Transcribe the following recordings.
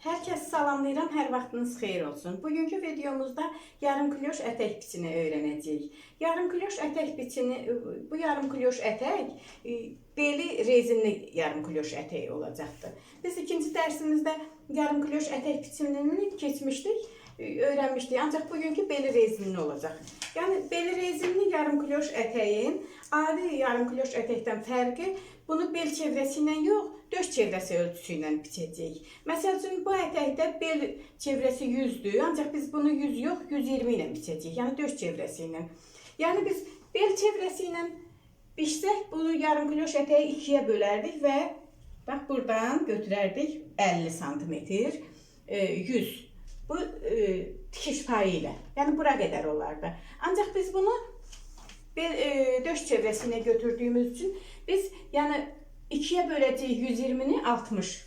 Hər kəs salamlayıram, hər vaxtınız xeyir olsun. Bugünkü videomuzda yarım kloş ətək biçini öyrənəcəyik. Yarım kloş ətək biçini, bu yarım kloş ətək e, beli rezinli yarım kloş ətəyi olacaqdır. Biz ikinci dərsimizdə yarım kloş ətək biçimini keçmişdik, e, öyrənmişdik. Ancaq bugünkü beli rezinli olacaq. Yəni beli rezinli yarım kloş ətəyin adi yarım kloş ətəkdən fərqi bunu bel çevrəsi ilə yox, döş çevrəsi ölçüsü ilə biçəcəyik. Məsəl üçün bu ətəkdə bel çevrəsi 100-dür, ancaq biz bunu 100 yox, 120 ilə biçəcəyik. Yəni döş çevrəsi ilə. Yəni biz bel çevrəsi ilə biçsək bunu yarım kloş ətəyi ikiyə bölərdik və bax burdan götürərdik 50 sm, 100. Bu e, tikiş payı ilə. Yəni bura qədər olardı. Ancaq biz bunu bel e, döş çevrəsinə götürdüyümüz üçün biz yəni 2'ye böleceği 120'ni 60.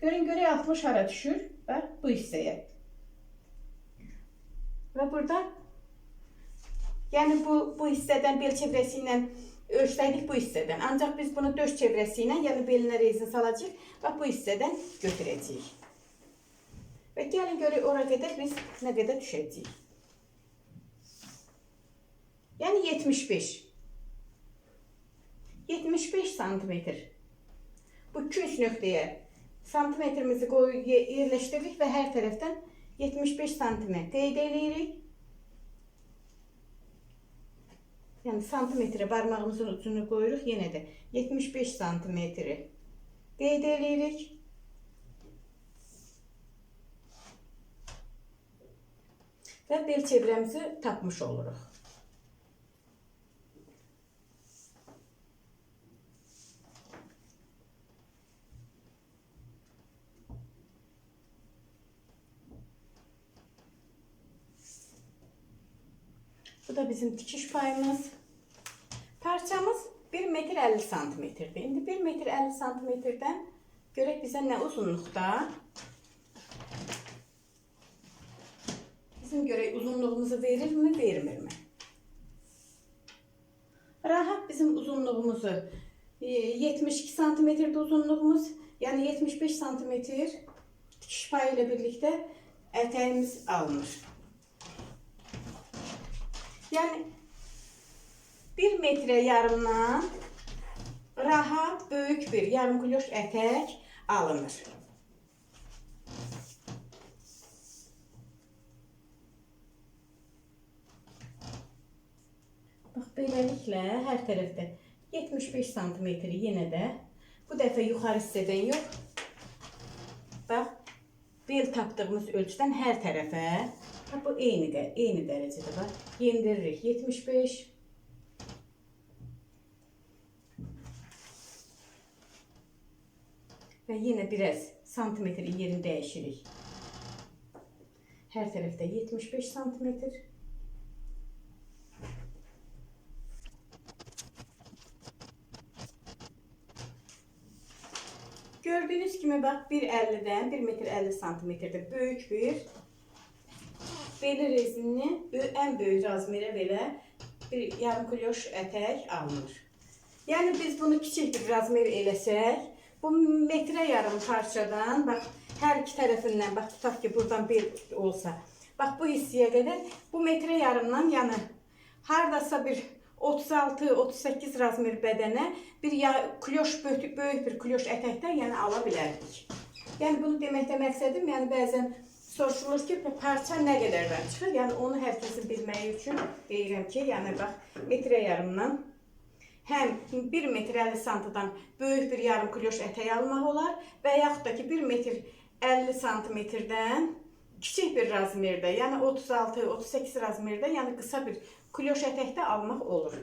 Görün göre 60 hara düşür. Bak bu hisseye. Ve burada yani bu, bu hisseden bel çevresiyle ölçtəydik bu hissədən. Ancaq biz bunu döş çevrəsi ilə, yəni belinə rezin salacağıq və bu hissədən götürəcəyik. Və gəlin görək ora qədər biz nə qədər düşəcəyik. Yəni 75. 75 santimetr. Bu 3. nökteye santimetrimizi yerleştirdik ve her taraftan 75 santime değdiririk. Yani santimetre parmağımızın ucunu koyuruq, yenə də 75 santimetri qeyd edirik. Və bel çevrəmizi tapmış oluruq. Da bizim dikiş payımız. Parçamız 1 metr 50 santimetrdir. İndi 1 metr 50 santimetrdən görək bizə nə uzunluqda bizim görək uzunluğumuzu verirmi, vermirmi? Rahat bizim uzunluğumuzu e, 72 santimetrdə uzunluğumuz, yəni 75 santimetr dikiş payı ilə birlikdə ətəyimiz alınır. Yani bir metre yarımdan rahat büyük bir yarım kloş etek alınır. Bak beləliklə hər tərəfdə 75 santimetri yenə də bu dəfə yuxarı hissədən yox. Bax bel tapdığımız ölçüdən hər tərəfə Ha, bu eyni, də, eyni dərəcədə var. Yendiririk 75. Və yenə biraz santimetr yerini dəyişirik. Hər tərəfdə 75 santimetr. Gördüğünüz gibi bak 1.50'den 1 metre 50 santimetrede büyük bir beli rezinli en büyük razmerə belə bir yarım kloş ətək alınır. Yəni biz bunu kiçik bir razmer eləsək, bu metrə yarım parçadan, bax hər iki tərəfindən, bax tutaq ki, buradan bel olsa, bax bu hissəyə qədər bu metrə yarımdan yəni hardasa bir 36-38 razmer bədənə bir ya kloş böyük, böyük bir kloş ətəkdən yəni ala bilərdik. Yəni bunu deməkdə məqsədim, yəni bəzən soruşulur ki, parça nə qədərdən çıxır? Yəni onu hər kəsin bilməyi üçün ki, yəni bax metrə yarımdan həm 1 metr 50 santıdan böyük bir yarım kloş ətək almaq olar və yaxud da ki 1 metr 50 santimetrdən kiçik bir razmerdə, yəni 36-38 razmerdə, yəni qısa bir kloş ətəkdə almaq olur.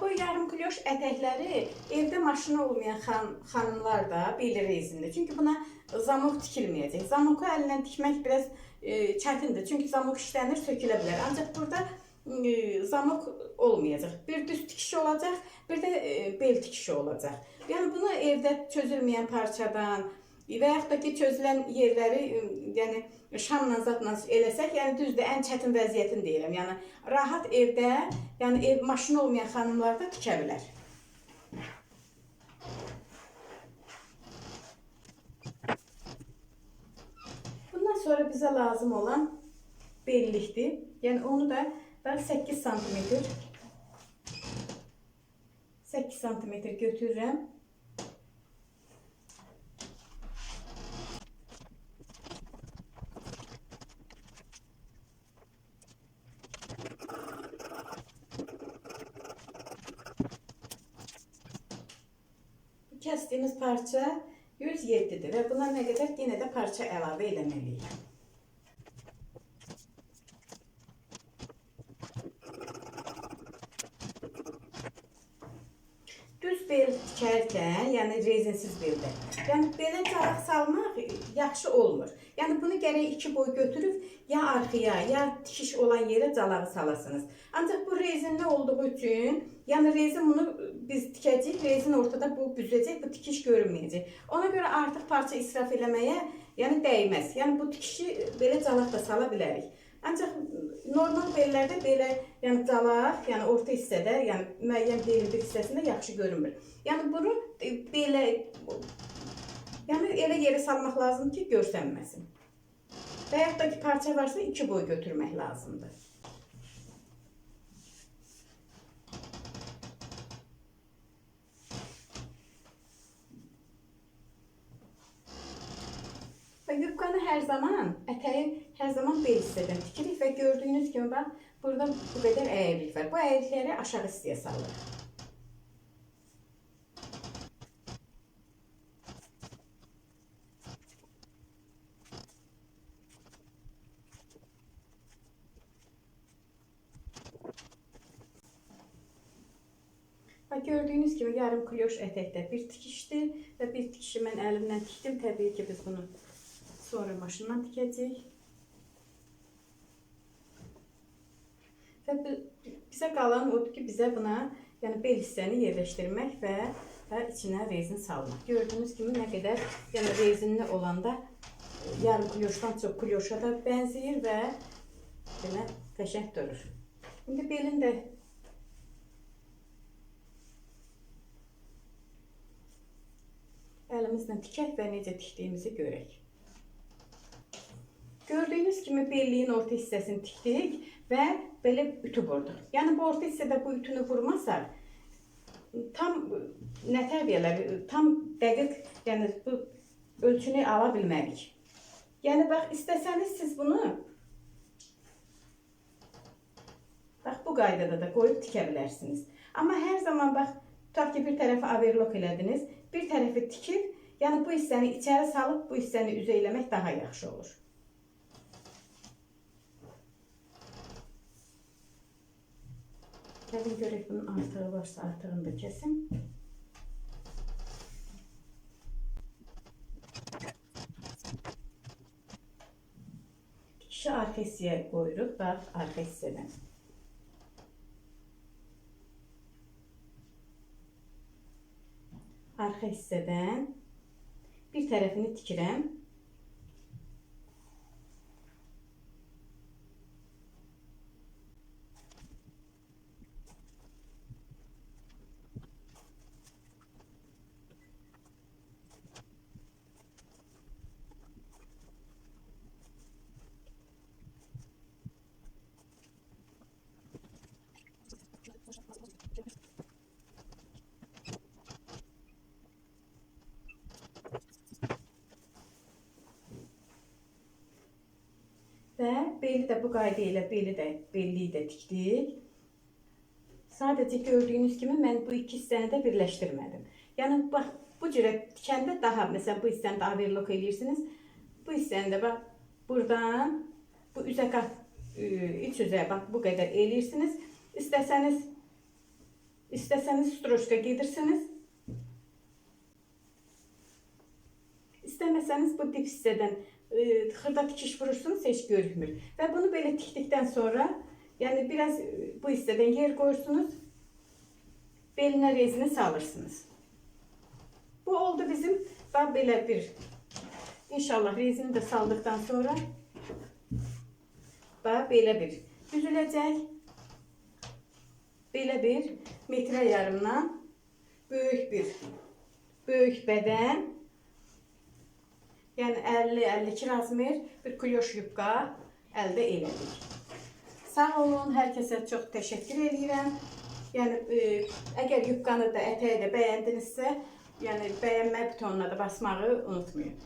Bu yarım kloş ətəkləri evdə maşını olmayan xan, xanımlar da bilir izində. Çünki buna zamok tikilməyəcək. Zamoku əlindən tikmək biraz e, çətindir. Çünki zamok işlənir, sökülə bilər. Ancaq burada e, zamok olmayacaq. Bir düz tikişi olacaq, bir də e, bel tikişi olacaq. Yəni bunu evdə çözülməyən parçadan, və yaxud da ki, çözülən yerləri, ə, yəni şamla zatla eləsək, yəni düzdür, ən çətin vəziyyətini deyirəm. Yəni rahat evdə, yəni ev maşını olmayan xanımlar da tikə bilər. Bundan sonra bize lazım olan bellikdir. Yani onu da ben 8 santimetre 8 santimetre götürürüm. Bu Kəsdiyimiz parça 107-dir və buna nə qədər yenə də parça əlavə eləməliyik. Düz bel tikərkən, yəni rezinsiz beldə. Yəni belə caraq salmaq yaxşı olmur. Yəni bunu gərək iki boy götürüb ya arxaya, ya tikiş olan yerə calağı salasınız. Ancaq bu rezinli olduğu üçün, yəni rezin bunu biz tikəcəyik, rezin ortada bu büzəcək, bu tikiş görünməyəcək. Ona görə artıq parça israf eləməyə, yəni dəyməz. Yəni bu tikişi belə calaq da sala bilərik. Ancaq normal bellərdə belə, yəni calaq, yəni orta hissədə, yəni müəyyən belin bir hissəsində yaxşı görünmür. Yəni bunu e, belə yəni elə yerə salmaq lazım ki, görsənməsin. Və yaxud da ki, parça varsa iki boy götürmək lazımdır. Və yubkanı hər zaman, ətəyi hər zaman bel hissədən tikirik və gördüyünüz kimi bax, burada bu qədər əyrilik var. Bu əyrilikləri aşağı salırıq. Bax gördüyünüz kimi yarım kloş ətəkdə bir tikişdi və bir tikişi mən əlimdən tikdim. Təbii ki, biz bunu sonra maşından tikəcəyik. Və bi- bizə qalan odur ki, bizə buna yəni bel hissəni yerləşdirmək və və içinə rezin salmaq. Gördüyünüz kimi nə qədər yəni rezinli olanda yarım kloşdan çox kloşa da bənzəyir və belə qəşəng durur. İndi belin də əlimizlə tikək və necə tikdiyimizi görək. Gördüyünüz kimi belliyin orta hissəsini tikdik və belə ütü vurduq. Yəni bu orta hissədə bu ütünü vurmasaq, tam nə tərbiyələr, tam dəqiq, yəni bu ölçünü ala bilmərik. Yəni bax istəsəniz siz bunu bax bu qaydada da qoyub tikə bilərsiniz. Amma hər zaman bax tutaq ki bir tərəfi overlock elədiniz, bir tərəfi tikib, yəni bu hissəni içəri salıb bu hissəni üzə daha yaxşı olur. Gəlin görək bunun artığı varsa artığını da kesim. Kişi arka hissəyə qoyuruq, bax arka hissədən. Arka hissədən bir tərəfini tikirəm. Və beli də bu qayda ilə beli də belliyi də tikdik. Sadəcə gördüyünüz kimi mən bu iki hissəni də birləşdirmədim. Yəni bax bu cürə tikəndə daha məsələn bu hissəni də overlock eləyirsiniz. Bu hissəni də bax burdan bu üzə qat e, iç üzə bax bu qədər eləyirsiniz. İstəsəniz istəsəniz stroşka gedirsiniz. İstəməsəniz bu dip hissədən e, xırda tikiş vurursunuz heç görünmür. Və bunu belə tikdikdən sonra yəni biraz e, bu hissədən yer qoyursunuz. Belinə rezini salırsınız. Bu oldu bizim bax belə bir İnşallah rezini de saldıktan sonra bax belə bir düzüləcək. Belə bir metrə yarımdan böyük bir böyük bədən yəni 50-52 razmer bir klyoş yubka əldə elədik. Sağ olun, hər kəsə çox təşəkkür edirəm. Yəni e, əgər da, ətəyi də bəyəndinizsə, yəni bəyənmə butonuna da basmağı unutmayın.